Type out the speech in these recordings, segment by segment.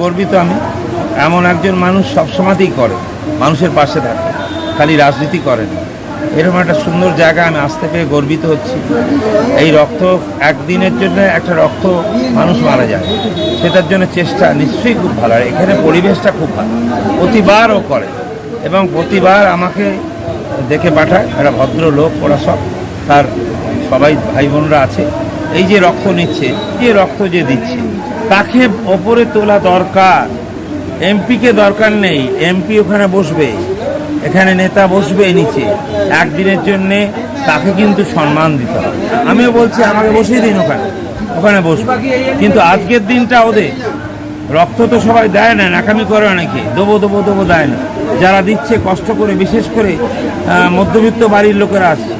গর্বিত আমি। এমন একজন মানুষ সবসময়তেই করে, মানুষের পাশে থাকে, খালি রাজনীতি করে না। এরকম একটা সুন্দর জায়গা আমি আসতে পেরে গর্বিত হচ্ছি। এই রক্ত একদিনের জন্য একটা রক্ত মানুষ মারা যায়, সেটার জন্য চেষ্টা নিশ্চয়ই খুব ভালো। আর এখানে পরিবেশটা খুব ভালো। প্রতিবারও করে এবং প্রতিবার আমাকে দেখে পাঠায়, একটা ভদ্র লোক ওরা সব, তার সবাই ভাই বোনরা আছে। এই যে রক্ত নিচ্ছে যে রক্ত যে দিচ্ছে তাকে ওপরে তোলা দরকার। এমপিকে দরকার নেই, এমপি ওখানে বসবে। এখানে নেতা বসবে নিচে। একদিনের জন্যে তাকে কিন্তু সম্মান দিতে হবে। আমিও বলছি, আমাকে বসিয়ে দিন ওখানে। ওখানে বসবে। কিন্তু আজকের দিনটা ওদের। রক্ত তো সবাই দেয় না, নাকামি করে অনেকে। দেবো দেবো দেবো দেয় না। যারা দিচ্ছে, কষ্ট করে, বিশেষ করে মধ্যবিত্ত বাড়ির লোকেরা আসছে।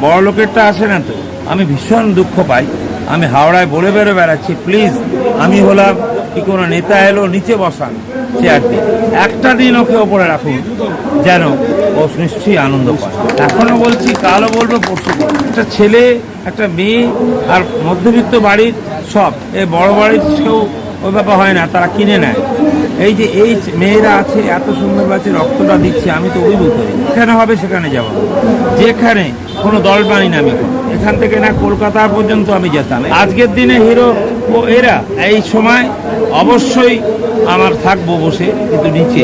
বড় লোকেরটা আসে না তো। আমি ভীষণ দুঃখ পাই। আমি হাওড়ায় বলে বেরো বেড়াচ্ছি প্লিজ আমি হলাম কি কোনো নেতা এলো, নিচে বসান চেয়ার দিয়ে। একটা দিন ওকে ওপরে রাখুন, যেন ও নিশ্চয়ই আনন্দ পায়। এখনও বলছি, কালও বলব, পরশু একটা ছেলে, একটা মেয়ে, আর মধ্যবিত্ত বাড়ির সব, এই বড় বাড়ির কেউ ওই ব্যাপার হয় না, তারা কিনে নেয়। এই যে এই মেয়েরা আছে, এত সুন্দর বাচ্চা রক্তটা দিচ্ছে, আমি তো অভিভূত এখানে হবে সেখানে যাব? যেখানে কোনো দল বানি না আমি। এখান থেকে না কলকাতা পর্যন্ত আমি যেতাম। আজকের দিনে হিরো ও এরা এই সময় অবশ্যই আমার থাকব বসে কিন্তু নিচে।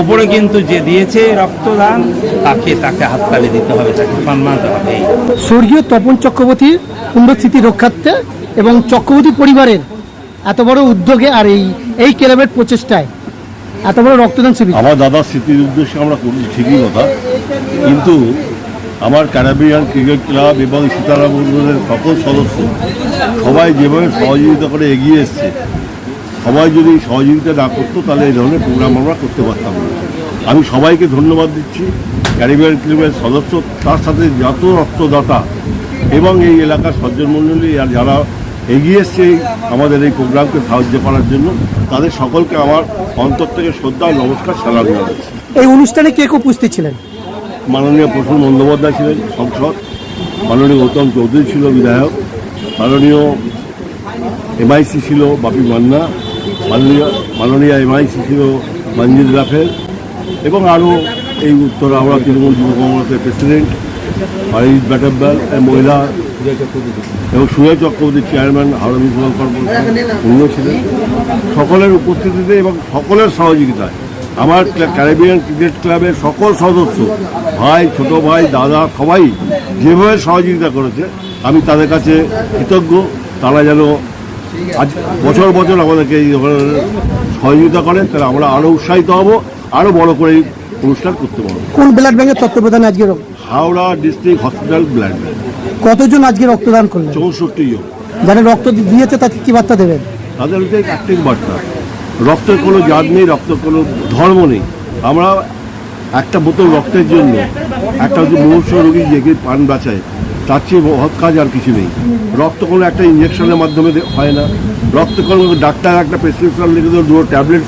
ওপরে কিন্তু যে দিয়েছে রক্তদান তাকে তাকে হাততালি দিতে হবে তাকে সম্মান দিতে হবে। স্বর্গীয় তপন চক্রবর্তীর পুণ্যস্মৃতি রক্ষার্থে এবং চক্রবর্তী পরিবারের এত বড় উদ্যোগে আর এই এই ক্লাবের প্রচেষ্টায় এত বড় রক্তদান শিবির। আমার দাদার স্মৃতির উদ্দেশ্যে আমরা করছি ঠিকই কথা। কিন্তু আমার ক্যারাবিয়ান ক্রিকেট ক্লাব এবং সীতারাম উদ্যোগের সকল সদস্য সবাই যেভাবে সহযোগিতা করে এগিয়ে এসছে, সবাই যদি সহযোগিতা না করতো, তাহলে এই ধরনের প্রোগ্রাম আমরা করতে পারতাম না। আমি সবাইকে ধন্যবাদ দিচ্ছি, ক্যারিবিয়ান ক্লাবের সদস্য, তার সাথে যত রক্তদাতা এবং এই এলাকার সজ্জন মণ্ডলী আর যারা এগিয়ে এসছে আমাদের এই প্রোগ্রামকে সাহায্য করার জন্য, তাদের সকলকে আমার অন্তর থেকে শ্রদ্ধা নমস্কার, সালাম জানাচ্ছি। এই অনুষ্ঠানে কে উপস্থিত ছিলেন? মাননীয় প্রফুল বন্দ্যোপাধ্যায় ছিলেন সংসদ, মাননীয় গৌতম চৌধুরী ছিল বিধায়ক, মাননীয় এমআইসি ছিল বাপি মান্না, মাননীয় মাননীয় এমআইসি ছিল মঞ্জিদ রাফেল এবং আরও এই উত্তর হাওড়া তৃণমূল যুব কংগ্রেসের প্রেসিডেন্ট মারিদ ব্যাটাব্যাল মহিলা এবং সুজয় চক্রবর্তী চেয়ারম্যান হাওড়া ছিলেন। সকলের উপস্থিতিতে এবং সকলের সহযোগিতায় আমার ক্যারিবিয়ান ক্রিকেট ক্লাবের সকল সদস্য ভাই ছোট ভাই দাদা সবাই যেভাবে সহযোগিতা করেছে আমি তাদের কাছে কৃতজ্ঞ। তারা যেন আজ বছর বছর আমাদেরকে এই সহযোগিতা করেন তাহলে আমরা আরও উৎসাহিত হব আরও বড় করে এই অনুষ্ঠান করতে পারব। কোন ব্লাড ব্যাংকের তত্ত্বাবধানে আজকে Howrah district hospital blood bank কতজন আজকে রক্তদান করলেন? চৌষট্টি জন। যারা রক্ত দিয়েছে তাকে কি বার্তা দেবেন? তাদের হচ্ছে একটাই বার্তা। রক্তের কোনো জাত নেই, রক্তের কোনো ধর্ম নেই। আমরা একটা বোতল রক্তের জন্য একটা হচ্ছে রোগী যে পান বাঁচায়, তার চেয়ে মহৎ কাজ আর কিছু নেই। রক্ত কোনো একটা ইঞ্জেকশনের মাধ্যমে হয় না। রক্ত কোনো ডাক্তার একটা প্রেসক্রিপশন লিখে দেবে, দুটো ট্যাবলেট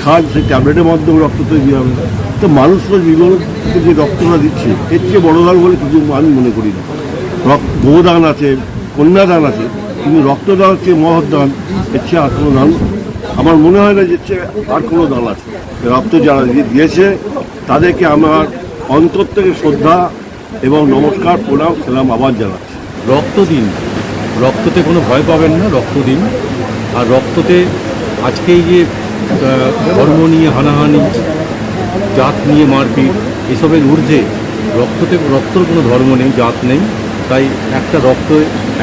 খান, সেই ট্যাবলেটের মাধ্যমে রক্ত তৈরি হবে। তো মানুষ তো জীবন থেকে যে রক্তটা দিচ্ছে, এর চেয়ে বড় দান বলে কিছু আমি মনে করি না। রক্ত, গোদান আছে, কন্যাদান আছে, কিন্তু রক্তদান হচ্ছে মহৎ দান এর চেয়ে আর কোনো দান আমার মনে হয় না যে আর কোনো দল আছে। রক্ত যারা দিয়েছে, তাদেরকে আমার অন্তর থেকে শ্রদ্ধা এবং নমস্কার, প্রণাম, সালাম আবার জানাচ্ছি। রক্ত দিন। রক্ততে কোনো ভয় পাবেন না, রক্ত দিন। আর রক্ততে আজকে যে ধর্ম নিয়ে হানাহানি, জাত নিয়ে মারপিট, এসবের ঊর্ধ্বে রক্ততে, রক্তর কোনো ধর্ম নেই, জাত নেই। তাই একটা রক্ত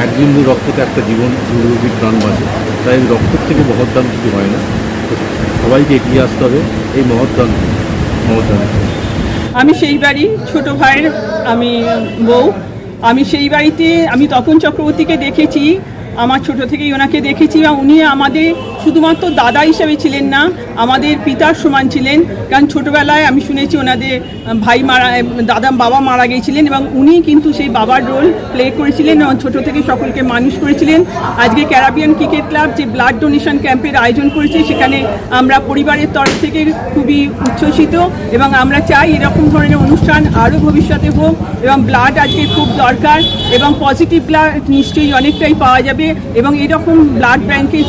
এক বিন্দু রক্ততে একটা জীবন প্রাণ বাঁচে। তাই রক্ত থেকে মহৎদান কিছু হয় না। সবাইকে এগিয়ে আসতে হবে এই মহৎদান মহৎদান আমি সেই বাড়ি ছোট ভাইয়ের আমি বউ। আমি সেই বাড়িতে আমি তপন চক্রবর্তীকে দেখেছি। আমার ছোট থেকেই ওনাকে দেখেছি বা উনি আমাদের শুধুমাত্র দাদা হিসেবে ছিলেন না, আমাদের পিতার সমান ছিলেন। কারণ ছোটবেলায় আমি শুনেছি ওনাদের ভাই মারা দাদা, বাবা মারা গিয়েছিলেন এবং উনি কিন্তু সেই বাবার রোল প্লে করেছিলেন এবং ছোট থেকে সকলকে মানুষ করেছিলেন। আজকে ক্যারাবিয়ান ক্রিকেট ক্লাব যে ব্লাড ডোনেশন ক্যাম্পের আয়োজন করেছে, সেখানে আমরা পরিবারের তরফ থেকে খুবই উচ্ছ্বসিত এবং আমরা চাই এরকম ধরনের অনুষ্ঠান আরও ভবিষ্যতে হোক এবং ব্লাড আজকে খুব দরকার এবং পজিটিভ ব্লাড নিশ্চয়ই অনেকটাই পাওয়া যাবে। এবং এরকম ব্লাড ব্যাংকে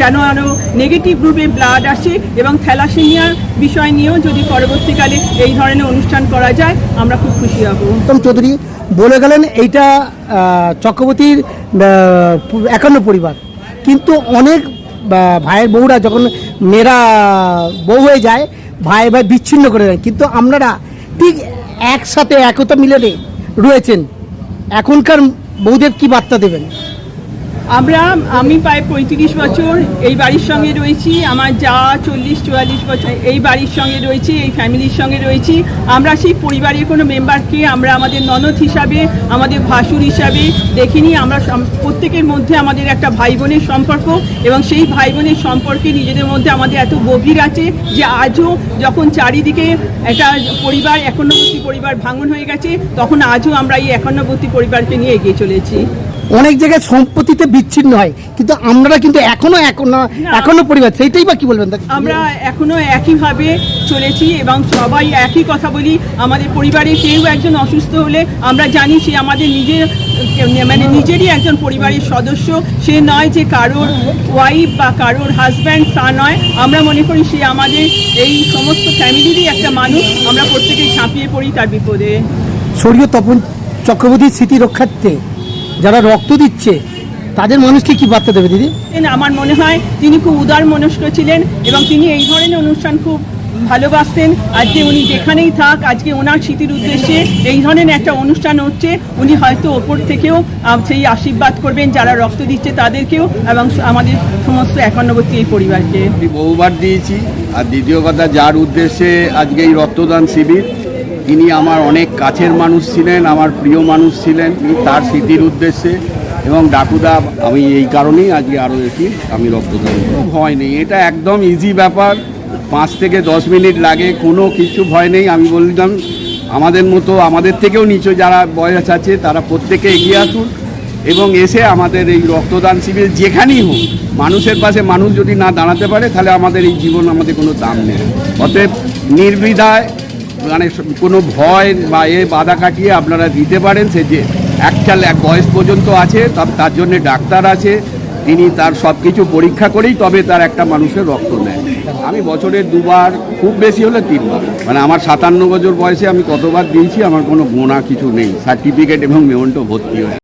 যেন আরও নেগেটিভ গ্রুপে ব্লাড আসে এবং থ্যালাসেমিয়ার বিষয় নিয়েও যদি পরবর্তীকালে এই ধরনের অনুষ্ঠান করা যায়, আমরা খুব খুশি হব। উত্তম চৌধুরী, বলে গেলেন এইটা চক্রবর্তীর একান্ন পরিবার। কিন্তু অনেক ভাইয়ের বউরা যখন মেয়েরা বউ হয়ে যায়, ভাই ভাই বিচ্ছিন্ন করে দেয়। কিন্তু আপনারা ঠিক একসাথে একতা মিলে রয়েছেন। এখনকার বউদের কি বার্তা দেবেন? আমরা, আমি প্রায় পঁয়ত্রিশ বছর এই বাড়ির সঙ্গে রয়েছি, আমার যা চল্লিশ, চুয়াল্লিশ বছর এই বাড়ির সঙ্গে রয়েছি, এই ফ্যামিলির সঙ্গে রয়েছি। আমরা সেই পরিবারের কোনো মেম্বারকে আমরা আমাদের ননদ হিসাবে, আমাদের ভাসুর হিসাবে দেখিনি। আমরা প্রত্যেকের মধ্যে আমাদের একটা ভাই বোনের সম্পর্ক এবং সেই ভাই বোনের সম্পর্কে নিজেদের মধ্যে আমাদের এত গভীর আছে যে আজও যখন চারিদিকে একটা পরিবার, একান্নবর্তী পরিবার ভাঙন হয়ে গেছে, তখন আজও আমরা এই একান্নবর্তী পরিবারকে নিয়ে এগিয়ে চলেছি। অনেক জায়গায় সম্পত্তিতে বিচ্ছিন্ন হয় কিন্তু আমরা কিন্তু এখনও এখনও এখনও পরিবার সেইটাই বা কি বলবেন? আমরা এখনও একইভাবে চলেছি এবং সবাই একই কথা বলি আমাদের পরিবারে কেউ একজন অসুস্থ হলে আমরা জানি সে আমাদের নিজের মানে নিজেরই একজন পরিবারের সদস্য সে নয় যে কারোর ওয়াইফ বা কারোর হাজব্যান্ড তা নয়। আমরা মনে করি সে আমাদের এই সমস্ত ফ্যামিলিরই একটা মানুষ আমরা প্রত্যেকেই ঝাঁপিয়ে পড়ি তার বিপদে। স্বর্গীয় তপন চক্রবর্তীর স্মৃতি রক্ষার্থে যারা রক্ত দিচ্ছে তাদের মানুষকে কি বার্তা দেবে দিদি? আমার মনে হয় তিনি খুব উদার মনস্ক ছিলেন এবং তিনি এই ধরনের অনুষ্ঠান খুব ভালোবাসতেন। আজকে উনি যেখানেই থাক আজকে ওনার স্মৃতির উদ্দেশ্যে এই ধরনের একটা অনুষ্ঠান হচ্ছে। উনি হয়তো ওপর থেকেও সেই আশীর্বাদ করবেন যারা রক্ত দিচ্ছে তাদেরকেও এবং আমাদের সমস্ত একান্নবর্তী এই পরিবারকে। আমি বহুবার দিয়েছি। আর দ্বিতীয় কথা যার উদ্দেশ্যে আজকে এই রক্তদান শিবির তিনি আমার অনেক কাছের মানুষ ছিলেন, আমার প্রিয় মানুষ ছিলেন। তার স্মৃতির উদ্দেশ্যে এবং ডাকুদা, আমি এই কারণেই আজকে আরও এসি আমি রক্তদান। ভয় নেই, এটা একদম ইজি ব্যাপার। পাঁচ থেকে দশ মিনিট লাগে, কোনো কিছু ভয় নেই। আমি বললাম, আমাদের মতো, আমাদের থেকেও নিচু যারা বয়স আছে, তারা প্রত্যেকে এগিয়ে আসুন এবং এসে আমাদের এই রক্তদান শিবির যেখানেই হোক, মানুষের পাশে মানুষ যদি না দাঁড়াতে পারে, তাহলে আমাদের এই জীবন আমাদের কোনো দাম নেই। অতএব নির্বিধায় মানে কোনো ভয় বা এ বাধা কাটিয়ে আপনারা দিতে পারেন, সে যে একচাল এক বয়স পর্যন্ত আছে, তার জন্যে ডাক্তার আছে, তিনি তার সব কিছু পরীক্ষা করেই তবে তার একটা মানুষের রক্ত নেয়। আমি বছরে দুবার, খুব বেশি হলে তিনবার। মানে আমার সাতান্ন বছর বয়সে আমি কতবার দিয়েছি, আমার কোনো গোনা কিছু নেই। সার্টিফিকেট এবং মেমন্টো ভর্তি হয়ে